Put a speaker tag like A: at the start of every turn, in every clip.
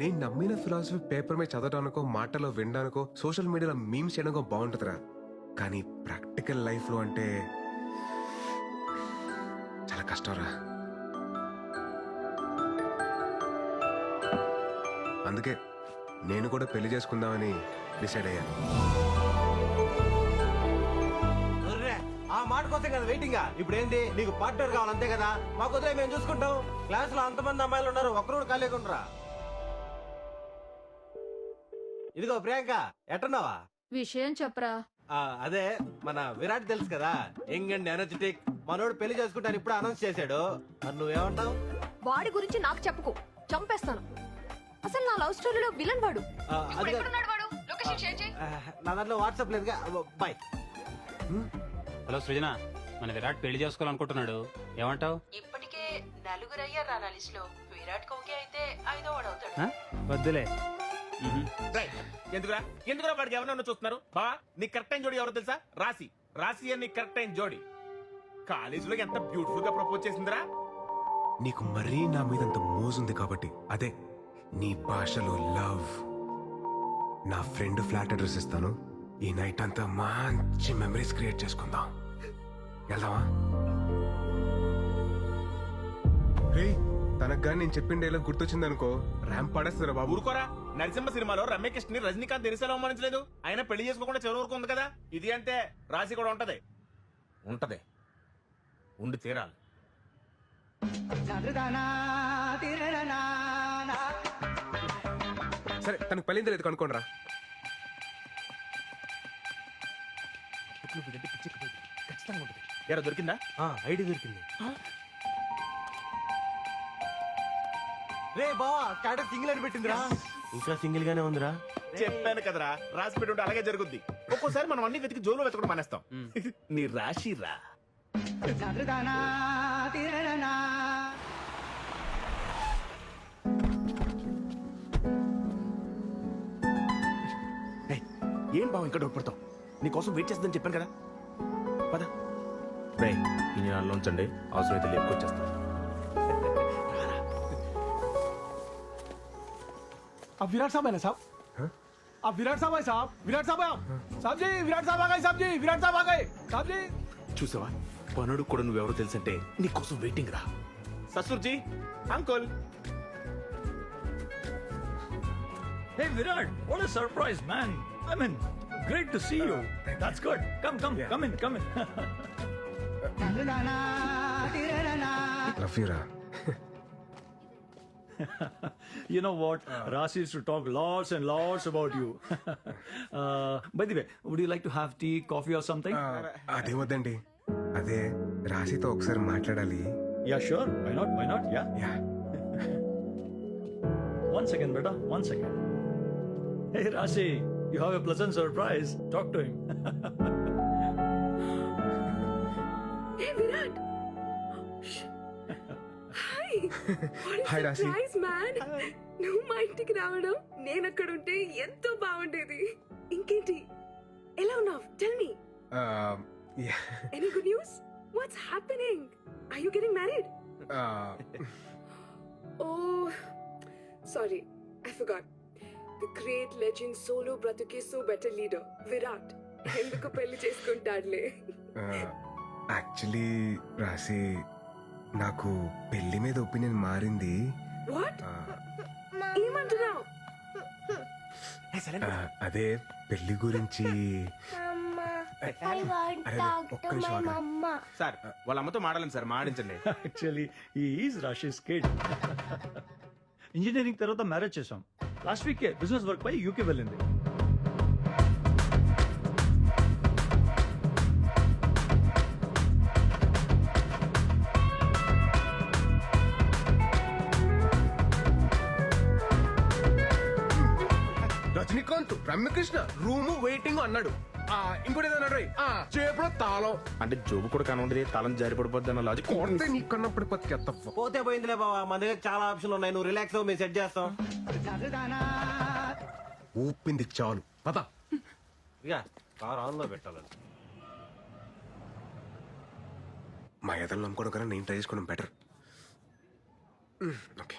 A: నేను నమ్మిన philosophy paper మీద చదవడానికో మాటలో వినడానికో సోషల్ మీడియాలో మీమ్స్ చేయడానికో బాగుంటుందిరా. కానీ ప్రాక్టికల్ లైఫ్లో అంటే చాలా కష్టంరా. అందుకే నేను కూడా పెళ్ళి చేసుకుందామని డిసైడ్ అయ్యాను.
B: కోసం కదా వెయిటింగ్ ఇప్పుడు ఏంటి నీకు పార్ట్నర్ కావాలి అంతే కదా? మా కుదిరే మేము చూసుకుంటాం. క్లాస్లో అంతమంది అమ్మాయిలు ఉన్నారు ఒక్కరు కూడా ఖాళీగా ఉండరా? ఇదిగో ప్రియాంక ఎట్టున్నావా?
C: విషయం చెప్పరా.
B: ఆ, అదే మన విరాట్ తెలుసు కదా? Young and energetic. మనోడు పెళ్ళి చేసుకుంటాను ఇప్పుడు అనౌన్స్ చేశాడు. మరి నువ్వేమంటావు?
D: వాడి గురించి నాకు చెప్పుకో. చంపేస్తాను. అసలు నా లవ్ స్టోరీలో విలన్ వాడు.
B: ఆ,
D: ఇప్పుడు
B: అది కాదు.
D: ఎక్కడున్నాడు వాడు? లొకేషన్ షేర్ చేయి.
B: ఆ, నా దాంట్లో వాట్సాప్ లేదుగా బాయ్
E: హలో సృజన. మన విరాట్ పెళ్ళి చేసుకోవాలనుకుంటున్నాడు. ఏమంటావు?
F: ఇప్పటికే నలుగురు అయ్యారు నా లిస్ట్లో విరాట్ కోహ్లీ అయితే ఐదో వాడు అవుతాడు.
E: వద్దులే.
G: ఎందుకురా? ఎందుకురా వాడికి ఎవరన్నా చూస్తున్నారు? బా నీ కరెక్ట్ అయిన జోడి ఎవరో తెలుసా? రాసి రాసి అని కరెక్ట్ అయిన జోడి. కాలేజీలో ఎంత బ్యూటిఫుల్గా ప్రపోజ్ చేసిందిరా?
A: నీకు మరీ నా మీద అంత మోజుంది కాబట్టి అదే నీ భాషలో లవ్. నా ఫ్రెండ్ ఫ్లాట్ అడ్రస్ ఇస్తాను. ఈ నైట్ అంతా మంచి మెమరీస్ క్రియేట్ చేసుకుందాం. వెళ్దామా? రే తనకు కానీ నేను చెప్పిన డైలాగ్ గుర్తొచ్చింది అనుకో ర్యాంప్ పడేస్తారా బాబు?
G: ఊరుకోరా. నరసింహ సినిమాలో రమ్యకృష్ణ ని రజనీకాంత్ దినిసేలా అవమానించలేదు? ఆయన పెళ్ళి చేసుకోకుండా చివరి వరకు ఉంది కదా? ఇది అంటే రాసి కూడా ఉంటది. ఉంటది. ఉండి తీరాలి.
A: సరే తనకు పెళ్ళింది లేదు కనుక్కోండి రా.
G: ఎరా దొరికిందా?
B: ఐడి దొరికింది. రే బావా స్టాటస్ సింగిల్ అని పెట్టిందిరా. ఇంకా సింగిల్ గానే ఉందిరా.
G: చెప్పాను కదరా రాసి పెట్టి ఉంటే అలాగే జరుగుద్ది. ఒక్కోసారి మనం అన్ని వెతికి జోలు వెతకడం మానేస్తాం. నీ రాశి రా ఏయ్, ఏం బావ ఇంకా డౌట్ నీకోసం వెయిట్ చేస్తుందని చెప్పాను కదా. పద. రే ఈ నెలలో ఉంచండి అవసరమైతే లేపుకొచ్చేస్తాను
H: अब विराट साहब है ना साहब अब विराट साहब है साहब विराट साहब है आप साहब जी विराट साहब आ गए साहब जी विराट साहब आ गए साहब जी
G: చూసావా పనుడు కూడా నువ్వెవరో తెలుసంటే నీకోసం వెయిటింగ్ రా ససుర్జీ uncle
I: Hey Virat, what a surprise, man! I mean, great to see you. That's good. Come, come, come in, come in.
A: Love you రా
I: you know what? Rasi used to talk lots and lots about you. uh, by the way, would you like to have tea, coffee, or something?
A: అదే వద్దండి అదే రాశితో ఒకసారి మాట్లాడాలి
I: yeah, sure. Why not? Why not? Yeah.
A: Yeah
I: One second, beta. One second. Hey Rasi, you have a pleasant surprise. Talk to him.
A: Hi Rashi
D: nice man నువ్వు మా ఇంటికి రావడం నేను అక్కడ ఉంటే ఎంతో బాగుండేది. ఇంకేంటి? ఎలా ఉన్నావు? Tell me
A: Uh,
D: any good news what's happening are you getting married
A: uh,
D: oh sorry I forgot the great legend solo బ్రతుకే సో బెటర్ లీడర్ విరాట్ ఎందుకు పెళ్ళి చేసుకుంటాడులే?
A: యాక్చువల్లీ రాశి నాకు పెళ్ళి మీద ఒపీనియన్ మారింది.
D: వాట్ ఏమంటున్నావు?
A: అదే పెళ్ళి గురించి. అరే, ఒక్క నిమిషం ఆగరా.
G: సార్ వాళ్ళ అమ్మతో మాడాలి సార్ మాడించండి
I: Actually, he is Rashi's kid. Engineering తర్వాత మ్యారేజ్ చేసాం లాస్ట్ వీక్ బిజినెస్ వర్క్ పై యూకే వెళ్ళింది.
A: రమ్యకృష్ణ రూమ్ వెయిటింగ్ అన్నాడు. ఆ, ఇంకోటి ఏదో అన్నాడు రోయ్. ఆ, చేపలో తాళం.
G: అంటే జోబు కూడా కనబడి తాళం జారి పడిపోద్ది అన్న లాజిక్
A: కొడితే నీ కన్నప్పుడు పత్తి
B: పోతే పోయిందిలే బావా మన దగ్గర చాలా ఆప్షన్లు ఉన్నాయి నువ్వు రిలాక్స్ అవ్వు మేము సెట్ చేస్తాం.
A: ఊపింది చాలు. పద.
B: ఇక కార్ ఆన్లో పెట్టాలని
A: మా ఎదలు నమ్ముకోవడం కన్నా నేను ట్రై చేసుకోవడం బెటర్ ఓకే.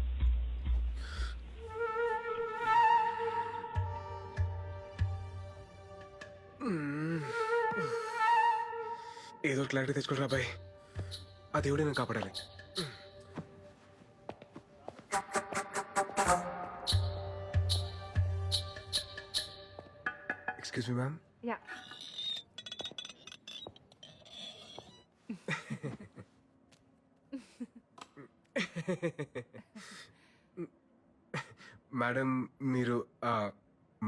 A: ఏదో క్లారిటీ తెచ్చుకోరా బాయ్. ఆ దేవుడే నేను కాపాడాలి. Excuse me ma'am
D: ya
A: madam మీరు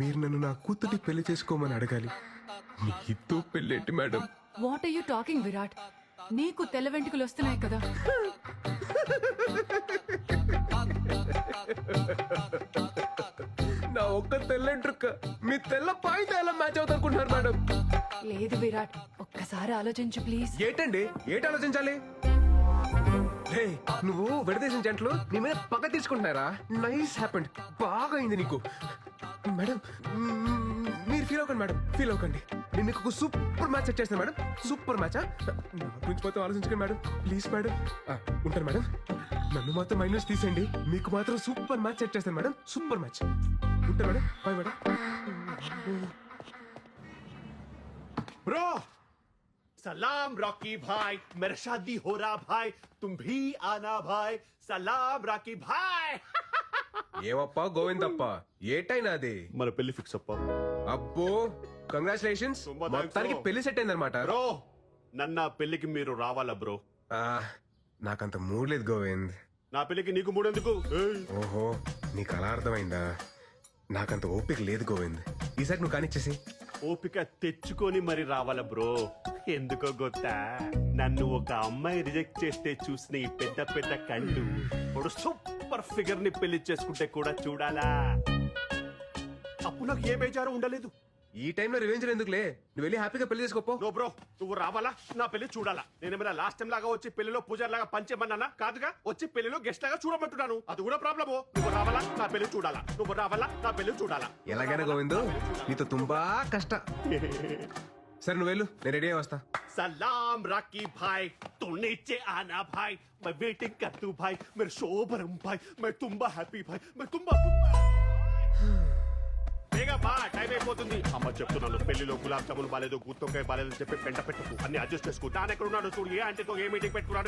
A: మీరు నన్ను నా కూతుర్ని పెళ్ళి చేసుకోమని అడగాలి. మీతో పెళ్ళేంటి madam?
F: What are you talking Virat నీకు తెల్ల వెంట్రుకలు వస్తున్నాయి కదా.
A: నా ఒక్క తెల్లంట్రుక్క మీ తెల్ల పాయితే ఎలా మ్యాచ్ అవుతా అనుకుంటున్నారు మేడం?
F: లేదు విరాట్ ఒక్కసారి ఆలోచించు ప్లీజ్
A: ఏంటండి? ఏంటి ఆలోచించాలి? హే, నువ్వు విడదీసిన జంటలు నీ మీద పగ తీసుకుంటున్నారా? నైస్ హ్యాపెండ్ బాగా అయింది నీకు. మేడం మీరు ఫీల్ అవ్వకండి మేడం ఫీల్ అవ్వకండి. నేను మీకు ఒక సూపర్ మ్యాచ్ సెట్ చేస్తాను మేడం. సూపర్ మ్యాచ్ గురించి మొత్తం ఆలోచించకండి మేడం. Please madam. ఉంటాను మేడం. నన్ను మాత్రం మైనస్ తీసేయండి. మీకు మాత్రం సూపర్ మ్యాచ్ సెట్ చేస్తాను మేడం. సూపర్ మ్యాచ్ ఉంటాను మేడం. Bye madam.
C: బ్రో! सलाम रॉकी भाई मेरा शादी हो रहा भाई तुम भी आना भाई सलाम रॉकी भाई
A: ఏవప్ప గోవిందప్ప ఏటైనా అది
C: మన పెళ్లి ఫిక్స్ అప్ప
A: అబ్బో కంగ్రాచులేషన్స్
C: తుంబా thanks,
A: మొత్తానికి
C: bro.
A: పెళ్లి సెట్ అయిందనమాట
C: బ్రో నన్న పెళ్లికి మీరు రావాలా బ్రో
A: నాకంత మూడ్ లేదు గోవింద్
C: నా పెళ్లికి నీకు మూడెందుకు ఏయ్,
A: ఓహో నీకు అలా అర్థమైందా నాకంత ఓపిక లేదు గోవింద్ ఈసారి నువ్వు కానిచ్చేసి
C: ఓపిక తెచ్చుకొని మరి రావాల బ్రో. ఎందుకో గొత్తా నన్ను ఒక అమ్మాయి రిజెక్ట్ చేస్తే చూసిన ఈ పెద్ద పెద్ద కళ్ళు ఇప్పుడు సూపర్ ఫిగర్ని పెళ్ళి చేసుకుంటే కూడా చూడాలా? అప్పుడు నాకు ఏ బేజారు ఉండలేదు.
A: ఈ టైంలో రివెంజ్ ఎందుకులే నువ్వు వెళ్ళి హ్యాపీగా పెళ్లి చేసుకోపో
C: నో బ్రో నువ్వు రావాలా నా పెళ్లి చూడాలా నేనేమైనా లాస్ట్ టైం లాగా వచ్చి పెళ్లిలో పూజారి లాగా పంచేమన్నానా కాదుగా వచ్చి పెళ్లిలో గెస్ట్ లాగా చూడమంటున్నాను అది కూడా ప్రాబ్లము నువ్వు రావాలా నా పెళ్లి చూడాలా నువ్వు రావాలా నా పెళ్లి చూడాలా
A: ఎలాగైనా గోవింద్ నీతో తుంబా కష్ట సరే నువ్వు వెళ్ళు నేను రెడీ అయ్యి వస్తా
C: सलाम राकी भाई तू नीचे आना भाई मैं वेटिंग कर तू भाई मेरे शोभरम भाई मैं तुम्बा హ్యాపీ भाई मैं तुम्बा బేగా బా టైం అయిపోతుంది. అమ్మ చెప్తున్నాను పెళ్ళిలో గులాబ్ జాములు బాలేదు గుత్తొక్కాయ బాలేదు చెప్పి పెంట పెట్టుకు. అన్ని అడ్జస్ట్ చేసుకుంటా ఎక్కడ ఉన్నాడు చూడు ఏ అంటే ఏ మీటింగ్ పెట్టుకున్నాడు